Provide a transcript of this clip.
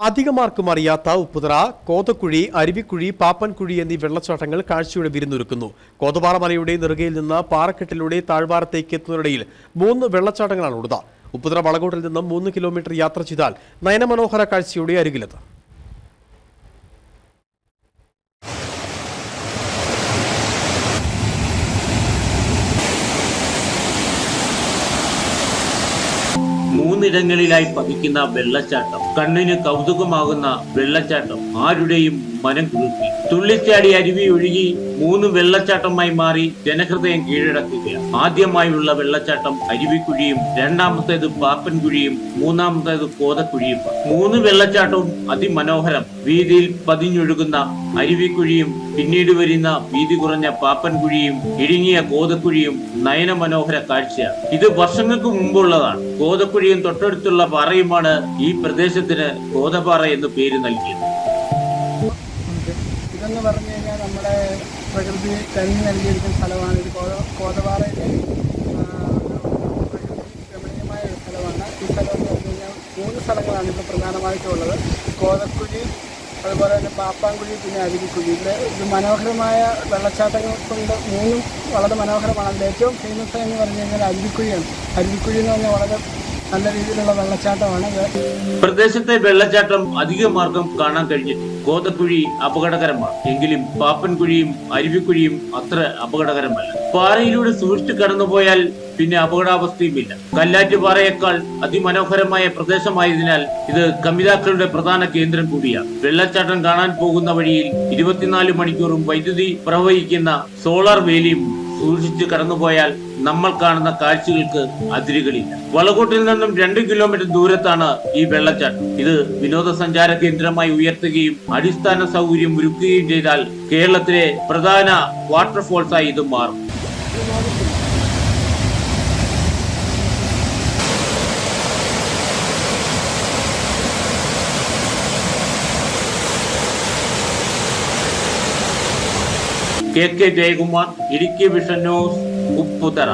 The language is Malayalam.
അധികമാർക്കും അറിയാത്ത ഉപ്പുതറ കോതക്കുഴി അരുവിക്കുഴി പാപ്പൻകുഴി എന്നീ വെള്ളച്ചാട്ടങ്ങൾ കാഴ്ചയുടെ വിരുന്നൊരുക്കുന്നു. കോതപാറ മലയുടെ നെറുകയിൽ നിന്ന് പാറക്കെട്ടിലൂടെ താഴ്വാരത്തേക്ക് എത്തുന്നതിനിടയിൽ മൂന്ന് വെള്ളച്ചാട്ടങ്ങളാണ് ഉള്ളത് ഉപ്പുതറ വളകോട്ടിൽ നിന്നും മൂന്ന് കിലോമീറ്റർ യാത്ര ചെയ്താൽ നയനമനോഹര കാഴ്ചയുടെ അരികിലെത്താം. മൂന്നിടങ്ങളിലായി പതിക്കുന്ന വെള്ളച്ചാട്ടം കണ്ണിന് കൗതുകമാകുന്ന വെള്ളച്ചാട്ടം ആരുടെയും മനം കുളിർത്തി തുള്ളിച്ചാടി അരുവി ഒഴുകി മൂന്ന് വെള്ളച്ചാട്ടമായി മാറി ജനഹൃദയം കീഴടക്കുകയാണ്. ആദ്യമായുള്ള വെള്ളച്ചാട്ടം അരുവിക്കുഴിയും രണ്ടാമത്തേത് പാപ്പൻകുഴിയും മൂന്നാമത്തേത് കോതക്കുഴിയും മൂന്ന് വെള്ളച്ചാട്ടവും അതിമനോഹരം. വീതിയിൽ പതിഞ്ഞൊഴുകുന്ന അരുവിക്കുഴിയും പിന്നീട് വരുന്ന വീതി കുറഞ്ഞ പാപ്പൻകുഴിയും ഇടുങ്ങിയ കോതക്കുഴിയും നയനമനോഹര കാഴ്ചയാണ്. ഇത് വർഷങ്ങൾക്ക് മുമ്പുള്ളതാണ്. കോതക്കുഴിയും തൊട്ടടുത്തുള്ള പാറയുമാണ് ഈ പ്രദേശത്തിന് കോതപാറ എന്ന് പേര് നൽകിയത്. ഇതെന്ന് പറഞ്ഞു കഴിഞ്ഞാൽ നമ്മുടെ പ്രകൃതി കനിഞ്ഞു നൽകിയിരിക്കുന്ന സ്ഥലമാണ്. ഇത് കോത കോതവാറയിലെ രമണീയമായ ഒരു സ്ഥലമാണ്. ഈ സ്ഥലം എന്ന് പറഞ്ഞു കഴിഞ്ഞാൽ മൂന്ന് സ്ഥലങ്ങളാണ് ഇപ്പോൾ പ്രധാനമായിട്ടുള്ളത്. കോതക്കുഴി അതുപോലെ തന്നെ പാപ്പാങ്കുഴി പിന്നെ അരുവിക്കുഴി. ഇവിടെ ഇത് മനോഹരമായ വെള്ളച്ചാട്ടങ്ങൾ കൊണ്ട് മൂന്നും വളരെ മനോഹരമാണ്. അതിൽ ഏറ്റവും ഫേമസ് എന്ന് പറഞ്ഞു കഴിഞ്ഞാൽ അരുവിക്കുഴിയാണ്. അരുവിക്കുഴി എന്ന് പറഞ്ഞാൽ വളരെ നല്ല രീതിയിലുള്ള വെള്ളച്ചാട്ടമാണ്. പ്രദേശത്തെ വെള്ളച്ചാട്ടം അധിക മാർഗം കാണാൻ കഴിഞ്ഞിട്ട് കോതക്കുഴി അപകടകരമാണ്. എങ്കിലും പാപ്പൻകുഴിയും അരുവിക്കുഴിയും അത്ര അപകടകരമല്ല. പാറയിലൂടെ സൂക്ഷിച്ചു കടന്നുപോയാൽ പിന്നെ അപകടാവസ്ഥയുമില്ല. കല്ലാറ്റുപാറയേക്കാൾ അതിമനോഹരമായ പ്രദേശമായതിനാൽ ഇത് കമിതാക്കളുടെ പ്രധാന കേന്ദ്രം കൂടിയാണ്. വെള്ളച്ചാട്ടം കാണാൻ പോകുന്ന വഴിയിൽ ഇരുപത്തിനാല് മണിക്കൂറും വൈദ്യുതി പ്രവഹിക്കുന്ന സോളാർ വേലിയും സൂക്ഷിച്ച് കടന്നുപോയാൽ നമ്മൾ കാണുന്ന കാഴ്ചകൾക്ക് അതിരുകളില്ല. വളകോട്ടിൽ നിന്നും രണ്ട് കിലോമീറ്റർ ദൂരത്താണ് ഈ വെള്ളച്ചാട്ടം. ഇത് വിനോദസഞ്ചാര കേന്ദ്രമായി ഉയർത്തുകയും അടിസ്ഥാന സൗകര്യം ഒരുക്കുകയും ചെയ്താൽ കേരളത്തിലെ പ്രധാന വാട്ടർഫോൾസായി ഇത് മാറും. K K Jayakumar Idukki vision news Upputhara.